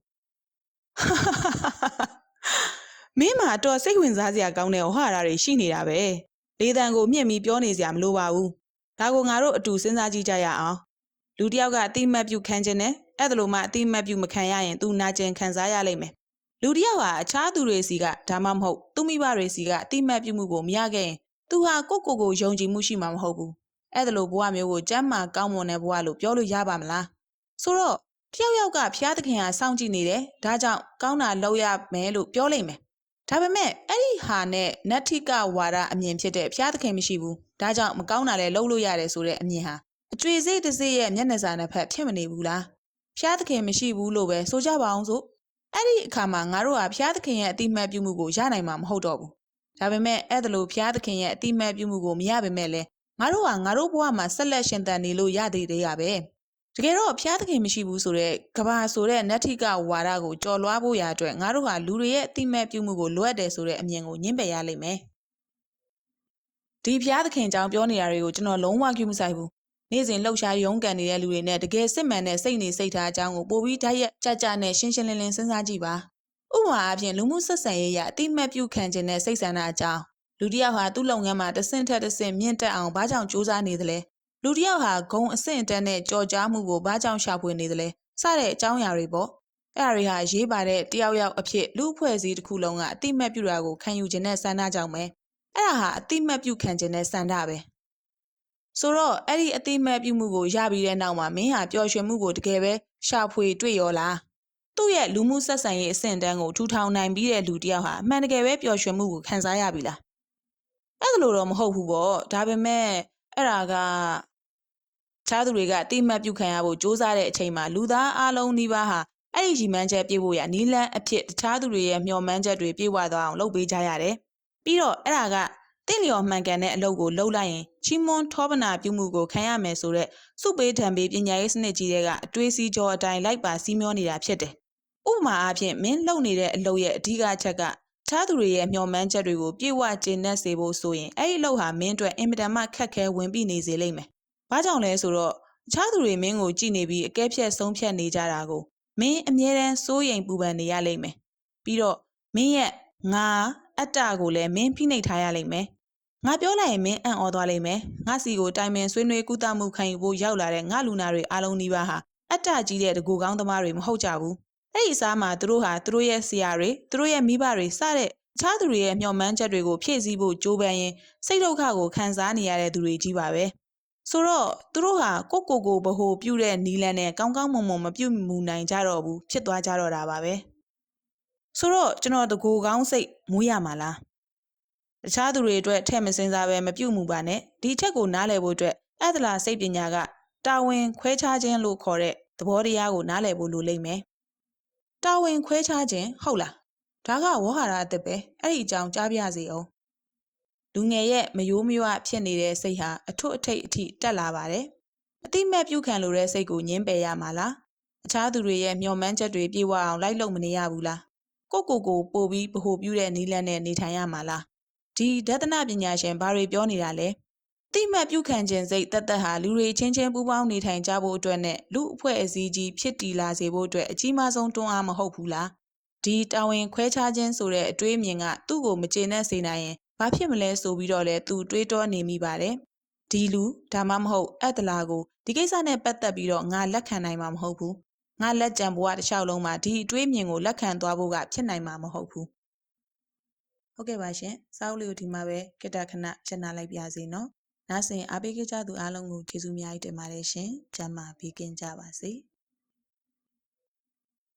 မင်းမှာတော့စိတ်ဝင်စားစရာကောင်းတဲ့ဟောဟာတွေရှိနေတာပဲ။လေတံကိုမြင့်ပြီးပြောနေစရာမလိုပါဘူး။ ဒါကိုငါတို့အတူစဉ်းစားကြည့်ကြရအောင်။လူတစ်ယောက်ကအတိမတ်ပြုခံခြင်းနဲ့အဲ့ဒါလိုမှအတိမတ်ပြုမခံရရင်သူနာကျင်ခံစားရလိမ့်မယ်လူတစ်ယောက်ဟာအခြားသူတွေစီကဒါမှမဟုတ်သူမိဘတွေစီကအတိမတ်ပြုမှုကိုမရခဲ့ရင်သူဟာကိုယ့်ကိုယ်ကိုယုံကြည်မှုရှိမှာမဟုတ်ဘူးအဲ့ဒါလိုဘဝမျိုးကိုကျမ်းမာကောင်းမွန်တဲ့ဘဝလို့ပြောလို့ရပါမလားဆိုတော့တယောက်ယောက်ကဖျားသခင်ဟာစောင့်ကြည့်နေတယ်ဒါကြောင့်ကောင်းတာလုပ်ရမယ်လို့ပြောလိမ့်မယ်ဒါပေမဲ့အဲ့ဒီဟာနဲ့နတ္ထိကဝါဒအမြင်ဖြစ်တဲ့ဖျားသခင်မရှိဘူး ဒါကြောင့်မကောင်းတာလည်းလုပ်လို့ရတယ်ဆိုတဲ့အမြင်ဟာအကျွေစိတ်တစ်စိတ်ရဲ့မျက်နှာစာနှစ်ဖက်ဖြစ်မနေဘူးလားဖျားသခင်မရှိဘူးလို့ပဲဆိုကြပါအောင်စို့အဲ့ဒီအခါမှာငါတို့ဟာဖျားသခင်ရဲ့အတိမတ်ပြုမှုကိုရနိုင်မှာမဟုတ်တော့ဘူးဒါပေမဲ့အဲ့ဒါလိုဖျားသခင်ရဲ့အတိမတ်ပြုမှုကိုမရပါမဲ့လဲငါတို့ဟာငါတို့ဘဝမှာဆက်လက်ရှင်သန်နေလို့ရသေးတယ်ရပဲတကယ်တော့ဖျားသခင်မရှိဘူးဆိုတော့ကဘာဆိုတဲ့နတ္ထိကဝါဒကိုကြော်လွှားဖို့ရာအတွက်ငါတို့ဟာလူတွေရဲ့အတိမတ်ပြုမှုကိုလိုအပ်တယ်ဆိုတဲ့အမြင်ကိုညှင်းပယ်ရလိမ့်မယ် ဒီဖျားသခင်ကြောင့်ပြောနေတာတွေကိုကျွန်တော်လုံးဝကြည့်မဆိုင်ဘူးနေ့စဉ်လှုပ်ရှားရုန်းကန်နေတဲ့လူတွေနဲ့တကယ်စစ်မှန်တဲ့စိတ်နေစိတ်ထားအကြောင်းကိုပိုပြီးဓာတ်ရက်ကြကြနဲ့ရှင်းရှင်းလင်းလင်းစဉ်းစားကြည့်ပါဥပမာအဖြစ်လူမှုဆက်ဆံရေးအရအတိမတ်ပြုခံခြင်းနဲ့စိတ်ဆန္ဒအကြောင်းလူတစ်ယောက်ဟာသူ့လုပ်ငန်းမှာတစ်ဆင့်ထက်တစ်ဆင့်မြင့်တက်အောင်ဘာကြောင့်စူးစမ်းနေသလဲလူတစ်ယောက်ဟာဂုံအဆင့်အတန်းနဲ့ကြော်ကြားမှုကိုဘာကြောင့်ရှာဖွေနေသလဲစတဲ့အကြောင်းအရာတွေပေါ့အဲ့အရာတွေဟာရေးပါတဲ့တယောက်ယောက်အဖြစ်လူအဖွဲ့အစည်းတစ်ခုလုံးကအတိမတ်ပြုတာကိုခံယူခြင်းနဲ့ဆန္ဒကြောင့်ပဲ အဲ့ဒါဟာအတိမတ်ပြုခံခြင်းနဲ့ဆန္ဒပဲဆိုတော့အဲ့ဒီအတိမတ်ပြုမှုကိုရပြီးတဲ့နောက်မှာမင်းဟာပျော်ရွှင်မှုကိုတကယ်ပဲရှာဖွေတွေ့ရောလားသူ့ရဲ့လူမှုဆက်ဆံရေးအဆင့်တန်းကိုထူထောင်နိုင်ပြီးတဲ့လူတစ်ယောက်ဟာအမှန်တကယ်ပဲပျော်ရွှင်မှုကိုခံစားရပြီလားအဲ့ဒါလိုတော့မဟုတ်ဘူးပေါ့ဒါပေမဲ့အဲ့ဒါကခြားသူတွေကအတိမတ်ပြုခံရဖို့စ조사တဲ့အချိန်မှာလူသားအလုံးနှိပါးဟာအဲ့ဒီရီမန်းချက်ပြေဖို့ရနီလန်းအဖြစ်တခြားသူတွေရဲ့မျှော်မှန်းချက်တွေပြေဝသွားအောင်လုပ်ပေးကြရတယ် ပြီးတော့အဲ့ဒါကတင့်လျော်မှန်ကန်တဲ့အလုပ်ကိုလုပ်လိုက်ရင်ချီးမွမ်းထောပနာပြုမှုကိုခံရမယ်ဆိုတော့စုပေးထံပေးပညာရေးစနစ်ကြီးတွေကအတွေးစီးကြောအတိုင်းလိုက်ပါစီးမျောနေတာဖြစ်တယ်။ဥပမာအားဖြင့်မင်းလုပ်နေတဲ့အလုပ်ရဲ့အဓိကအချက်ကခြားသူတွေရဲ့မျှော်မှန်းချက်တွေကိုပြည့်ဝကျင့်တတ်စေဖို့ဆိုရင်အဲ့ဒီအလုပ်ဟာမင်းအတွက်အင်မတန်မှခက်ခဲဝင်ပြီးနေစေလိမ့်မယ်။ဘာကြောင့်လဲဆိုတော့အခြားသူတွေမင်းကိုကြည့်နေပြီးအကဲဖြတ်ဆုံးဖြတ်နေကြတာကိုမင်းအမြဲတမ်းစိုးရိမ်ပူပန်နေရလိမ့်မယ်။ပြီးတော့မင်းရဲ့ငါ အတ္တကိုလည်းမင်းဖိနှိပ်ထားရလိမ့်မယ်ငါပြောလိုက်ရင်မင်းအံ့ဩသွားလိမ့်မယ်ငါစီကိုတိုင်ပင်ဆွေးနွေးကုသမှုခံယူဖို့ရောက်လာတဲ့ငါလူနာတွေအားလုံးဒီပါဟာအတ္တကြီးတဲ့တကူကောင်းသမားတွေမဟုတ်ကြဘူးအဲ့ဒီစားမှာသူတို့ဟာသူတို့ရဲ့ဆရာတွေသူတို့ရဲ့မိဘတွေစတဲ့အခြားသူတွေရဲ့မျှော်မှန်းချက်တွေကိုဖြည့်ဆည်းဖို့ကြိုးပမ်းရင်စိတ်ဒုက္ခကိုခံစားနေရတဲ့သူတွေကြီးပါပဲဆိုတော့သူတို့ဟာကိုကိုကိုဗဟိုပြုတဲ့နီလန်နဲ့ကောင်းကောင်းမွန်မွန်မပြုတ်မှုနိုင်ကြတော့ဘူးဖြစ်သွားကြတော့တာပါပဲ ဆိုတော့ကျွန်တော်တကူကောင်းစိတ်မွေးရမှာလားတခြားသူတွေအတွက်ထဲ့မစင်စားပဲမပြုတ်မှုပါနဲ့ဒီချက်ကိုနားလည်ဖို့အတွက်အသလာစိတ်ပညာကတာဝန်ခွဲခြားခြင်းလို့ခေါ်တဲ့သဘောတရားကိုနားလည်ဖို့လိုလိမ့်မယ်တာဝန်ခွဲခြားခြင်းဟုတ်လားဒါကဝေါဟာရအသက်ပဲအဲ့ဒီအကြောင်းကြားပြစေအောင်လူငယ်ရဲ့မယိုးမရွဖြစ်နေတဲ့စိတ်ဟာအထွတ်အထိပ်အထိတက်လာပါတယ်အတိမတ်ပြုခံလိုတဲ့စိတ်ကိုညှင်းပယ်ရမှာလားအခြားသူတွေရဲ့မျှော်မှန်းချက်တွေပြေဝအောင်လိုက်လုပ်မနေရဘူးလား ကိုကိုကိုပို့ပြီးဗဟုပြုတဲ့နီးလန်းနဲ့နေထိုင်ရမှာလားဒီဒသနပညာရှင်ဘာတွေပြောနေတာလဲတိမှတ်ပြုခံခြင်းစိတ်တသက်ဟာလူတွေချင်းချင်းပူးပေါင်းနေထိုင်ကြဖို့အတွက်နဲ့လူအဖွဲ့အစည်းကြီးဖြစ်တည်လာစေဖို့အတွက်အကြီးမားဆုံးတွန်းအားမဟုတ်ဘူးလားဒီတာဝန်ခွဲခြားခြင်းဆိုတဲ့အတွေးအမြင်ကသူ့ကိုမကျေနပ်စေနိုင်ရင်ဘာဖြစ်မလဲဆိုပြီးတော့လဲသူတွေးတောနေမိပါတယ်ဒီလူဒါမှမဟုတ်အတ္တလာကိုဒီကိစ္စနဲ့ပတ်သက်ပြီးတော့ငါလက်ခံနိုင်မှာမဟုတ်ဘူး ငါလက်ကြံဘဝတစ်လျှောက်လုံးမှာဒီအတွေးမြင်ကိုလက်ခံသွားဖို့ကဖြစ်နိုင်မှာမဟုတ်ဘူးဟုတ်ကဲ့ပါရှင်စာအုပ်လေးကိုဒီမှာပဲကိတ္တခဏရှင်းနာလိုက်ပါစေနော်နားဆင်အားပေးကြသူအားလုံးကိုကျေးဇူးအများကြီးတင်ပါတယ်ရှင်ကျမ်းမာပြီးကင်းကြပါစေ။